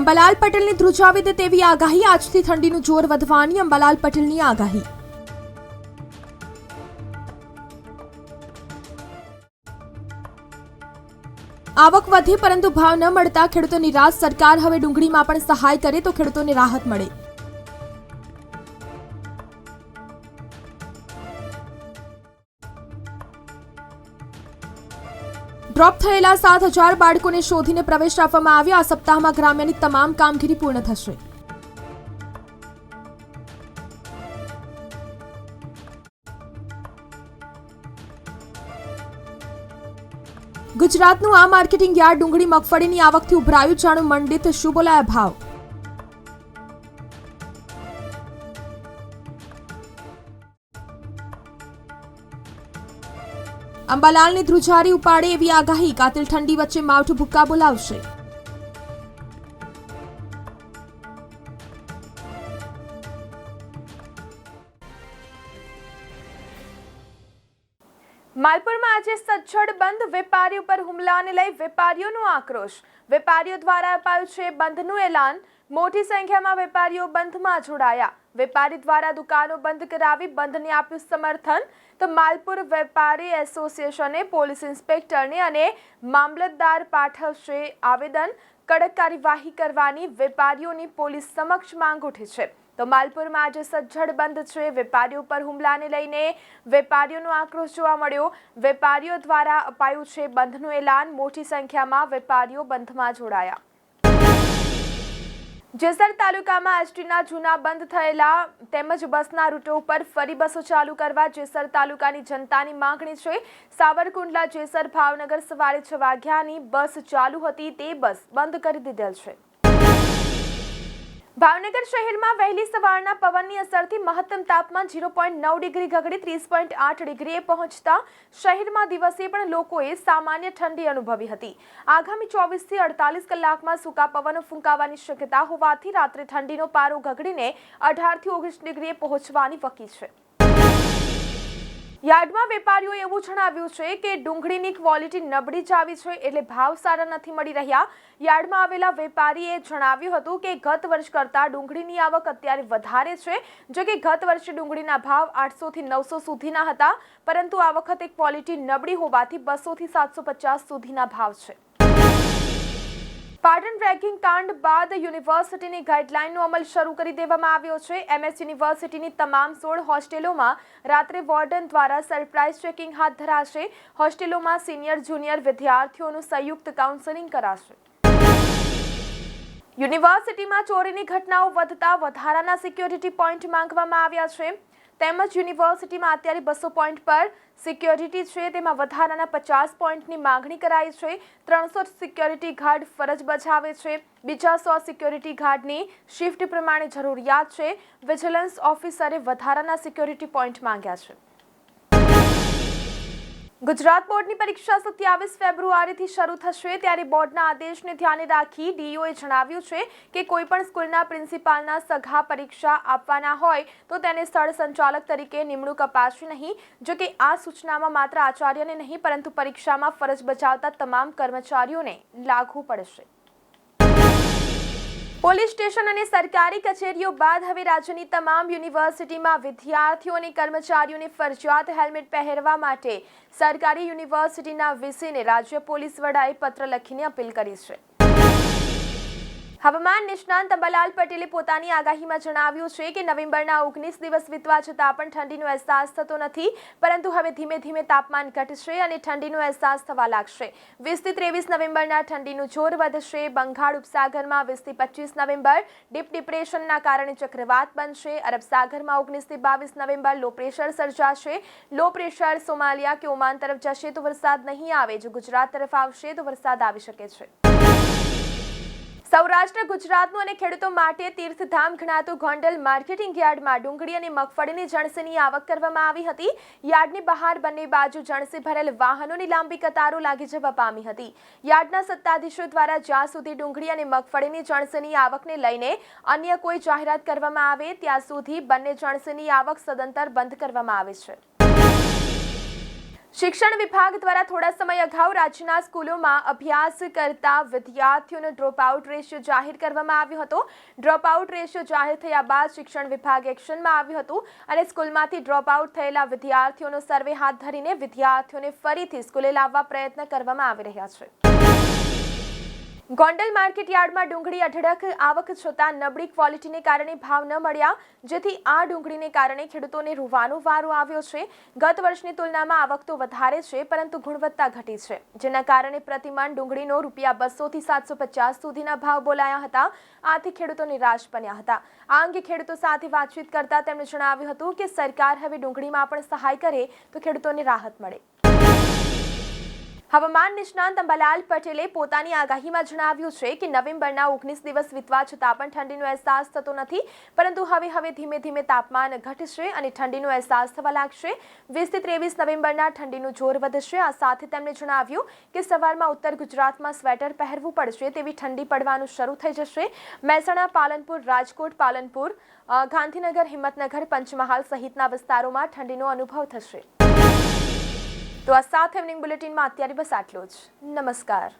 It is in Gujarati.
અંબાલાલ પટેલને ધ્રુજાવી દે તેવી આગાહી. આજથી ઠંડીનું જોર વધવાની અંબાલાલ પટેલની આગાહી. આવક વધી, પરંતુ ભાવ ન મળતા ખેડૂતો નિરાશ. સરકાર હવે ડુંગળીમાં પણ સહાય કરે તો ખેડૂતોને રાહત મળે. ડ્રોપ થયેલા સાત હજાર બાળકોને શોધીને પ્રવેશ આપવામાં આવ્યો. આ સપ્તાહમાં ગ્રામ્યની તમામ કામગીરી પૂર્ણ થશે. ગુજરાતનું આ માર્કેટિંગ યાર્ડ ડુંગળી મગફળીની આવકથી ઉભરાયું, જાણું મંડિત શું બોલાયા ભાવ. અંબાલાલની ધ્રુજારી ઉપાડે એવી આગાહી. કાતિલ ઠંડી વચ્ચે માવઠું ભૂક્કા બોલાવશે. માલપુરમાં આજે સજ્જડ બંધ. વેપારીઓ પર હુમલાને લઈ વેપારીઓનો આક્રોશ. વેપારીઓ દ્વારા અપાયું છે બંધનું એલાન. મોટી સંખ્યામાં વેપારીઓ બંધમાં જોડાયા. વેપારી દ્વારા દુકાનો બંધ કરાવી બંધને આપ્યું સમર્થન. તો માલપુર વેપારી એસોસિએશને પોલીસ ઇન્સ્પેક્ટરને અને મામલતદાર પાઠવશે આવેદન. કડક કાર્યવાહી કરવાની વેપારીઓની પોલીસ સમક્ષ માંગ ઉઠી છે. તો માલપુરમાં આજે સજ્જડ બંધ છે. વેપારીઓ પર હુમલાને લઈને વેપારીઓનો આક્રોશ જોવા મળ્યો. વેપારીઓ દ્વારા અપાયું છે બંધનું એલાન. મોટી સંખ્યામાં વેપારીઓ બંધમાં જોડાયા. જેસર તાલુકામાં એસટીના જૂના બંધ થયેલા તેમજ બસના રૂટો ઉપર ફરી બસો ચાલુ કરવા જેસર તાલુકાની જનતાની માંગણી છે. સાવરકુંડલા જેસર ભાવનગર સવારે છ વાગ્યાની બસ ચાલુ હતી. તે બસ બંધ કરી દીધેલ છે. ભાવનગર શહેરમાં વહેલી સવારના પવનની અસરથી મહત્તમ તાપમાન ઝીરો પોઈન્ટ નવ ડિગ્રી ગગડી, ત્રીસ પોઈન્ટ આઠ ડિગ્રીએ પહોંચતા શહેરમાં દિવસે પણ લોકોએ સામાન્ય ઠંડી અનુભવી હતી. આગામી ચોવીસથી અડતાલીસ કલાકમાં સૂકા પવનો ફૂંકાવાની શક્યતા હોવાથી રાત્રે ઠંડીનો પારો ગગડીને અઢારથી ઓગણીસ ડિગ્રીએ પહોંચવાની વકી છે. યાર્ડમાં વેપારીઓએ એવું જણાવ્યું છે કે ડુંગળીની ક્વોલિટી નબળી જ આવી છે એટલે ભાવ સારા નથી મળી રહ્યા. યાર્ડમાં આવેલા વેપારીએ જણાવ્યું હતું કે ગત વર્ષ કરતાં ડુંગળીની આવક અત્યારે વધારે છે, જો કે ગત વર્ષે ડુંગળીના ભાવ આઠસોથી નવસો સુધીના હતા, પરંતુ આ વખતે ક્વોલિટી નબળી હોવાથી બસોથી સાતસો પચાસ સુધીના ભાવ છે. પાટણ રેકિંગ કાંડ બાદ યુનિવર્સિટીની ગાઈડલાઈનનો અમલ શરૂ કરી દેવામાં આવ્યો છે. એમએસ યુનિવર્સિટીની તમામ સોળ હોસ્ટેલોમાં રાત્રે વોર્ડન દ્વારા સરપ્રાઇઝ ચેકિંગ હાથ ધરાશે. હોસ્ટેલોમાં સિનિયર, જુનિયર વિદ્યાર્થીઓનું સંયુક્ત કાઉન્સેલિંગ કરાશે. યુનિવર્સિટીમાં ચોરીની ઘટનાઓ વધતા વધારાના સિક્યોરિટી પોઈન્ટ માંગવામાં આવ્યા છે. તેમજ યુનિવર્સિટીમાં અત્યારે બસો પોઈન્ટ પર સિક્યોરિટી છે. તેમાં વધારાના પચાસ પોઈન્ટની માંગણી કરાઈ છે. ત્રણસો સિક્યોરિટી ગાર્ડ ફરજ બજાવે છે. બીજા સો સિક્યોરિટી ગાર્ડની શિફ્ટ પ્રમાણે જરૂરિયાત છે. વિજિલન્સ ઓફિસરે વધારાના સિક્યોરિટી પોઈન્ટ માંગ્યા છે. ગુજરાત બોર્ડની પરીક્ષા સત્યાવીસ ફેબ્રુઆરીથી શરૂ થશે ત્યારે બોર્ડના આદેશને ધ્યાને રાખી ડીઓએ જણાવ્યું છે કે કોઈપણ સ્કૂલના પ્રિન્સિપાલના સઘા પરીક્ષા આપવાના હોય તો તેને સ્થળ સંચાલક તરીકે નિમણૂક અપાશે નહીં, જો કે આ સૂચનામાં માત્ર આચાર્યને નહીં, પરંતુ પરીક્ષામાં ફરજ બજાવતા તમામ કર્મચારીઓને લાગુ પડશે. પોલીસ સ્ટેશન અને સરકારી કચેરીઓ બાદ હવે રાજ્યની તમામ યુનિવર્સિટીમાં વિદ્યાર્થીઓ અને કર્મચારીઓને ફરજિયાત હેલ્મેટ પહેરવા માટે સરકારી યુનિવર્સિટીના વીસીને રાજ્ય પોલીસ વડાએ પત્ર લખીને અપીલ કરી છે. હવામાન નિષ્ણાંત અંબાલાલ પટેલે પોતાની આગાહીમાં જણાવ્યું છે કે નવેમ્બરના ઓગણીસ દિવસ વીતવા છતાં પણ ઠંડીનો અહેસાસ થતો નથી, પરંતુ હવે ધીમે ધીમે તાપમાન ઘટશે અને ઠંડીનો અહેસાસ થવા લાગશે. વીસથી ત્રેવીસ નવેમ્બરના ઠંડીનું જોર વધશે. બંગાળ ઉપસાગરમાં વીસથી પચીસ નવેમ્બર ડીપ ડિપ્રેશનના કારણે ચક્રવાત બનશે. અરબ સાગરમાં ઓગણીસથી બાવીસ નવેમ્બર લો પ્રેશર સર્જાશે. લો પ્રેશર સોમાલિયા કે ઓમાન તરફ જશે તો વરસાદ નહીં આવે. જો ગુજરાત તરફ આવશે તો વરસાદ આવી શકે છે. સૌરાષ્ટ્ર, ગુજરાતનું અને ખેડૂતો માટે તીર્થધામ ગણાતું ગોંડલ માર્કેટિંગ યાર્ડમાં ડુંગળી અને મગફળીની જણસીની આવક કરવામાં આવી હતી. યાર્ડની બહાર બંને બાજુ જણસી ભરેલ વાહનોની લાંબી કતારો લાગી જવા પામી હતી. યાર્ડના સત્તાધીશો દ્વારા જ્યાં સુધી ડુંગળી અને મગફળીની જણસીની આવકને લઈને અન્ય કોઈ જાહેરાત કરવામાં આવે, ત્યાં સુધી બંને જણસીની આવક સદંતર બંધ કરવામાં આવે છે. શિક્ષણ વિભાગ દ્વારા થોડા સમય અગાઉ રાજ્યના સ્કૂલોમાં અભ્યાસ કરતા વિદ્યાર્થીઓનો ડ્રોપ આઉટ રેશિયો જાહેર કરવામાં આવ્યો હતો. ડ્રોપ આઉટ રેશિયો જાહેર થયા બાદ શિક્ષણ વિભાગ એક્શનમાં આવ્યું હતું અને સ્કૂલમાંથી ડ્રોપ આઉટ થયેલા વિદ્યાર્થીઓનો સર્વે હાથ ધરીને વિદ્યાર્થીઓને ફરીથી સ્કૂલે લાવવા પ્રયત્ન કરવામાં આવી રહ્યા છે. ગોંડલ માર્કેટ યાર્ડમાં ડુંગળી અઢળક આવક છતાં નબળી ક્વોલિટીને કારણે ભાવ ન મળ્યા, જેથી આ ડુંગળીને કારણે ખેડૂતોને રૂવાનો વારો આવ્યો છે. ગત વર્ષની તુલનામાં આવક તો વધારે છે, પરંતુ ગુણવત્તા ઘટી છે, જેના કારણે પ્રતિમાન ડુંગળીનો રૂપિયા બસોથી સાતસો પચાસ સુધીના ભાવ બોલાયા હતા. આથી ખેડૂતો નિરાશ બન્યા હતા. આ અંગે ખેડૂતો સાથે વાતચીત કરતા તેમણે જણાવ્યું હતું કે સરકાર હવે ડુંગળીમાં પણ સહાય કરે તો ખેડૂતોને રાહત મળે. હવામાન નિષ્ણાંત અંબાલાલ પટેલે પોતાની આગાહીમાં જણાવ્યું છે કે નવેમ્બરના ઓગણીસ દિવસ વીતવા છતાં પણ ઠંડીનો અહેસાસ થતો નથી, પરંતુ હવે હવે ધીમે ધીમે તાપમાન ઘટશે અને ઠંડીનો અહેસાસ થવા લાગશે. વીસથી ત્રેવીસ નવેમ્બરના ઠંડીનું જોર વધશે. આ સાથે તેમણે જણાવ્યું કે સવારમાં ઉત્તર ગુજરાતમાં સ્વેટર પહેરવું પડશે તેવી ઠંડી પડવાનું શરૂ થઈ જશે. મહેસાણા, પાલનપુર, રાજકોટ, પાલનપુર ગાંધીનગર, હિંમતનગર, પંચમહાલ સહિતના વિસ્તારોમાં ઠંડીનો અનુભવ થશે. તો આ સાથ ઇવનિંગ બુલેટિનમાં અત્યારે બસ આટલું જ. નમસ્કાર.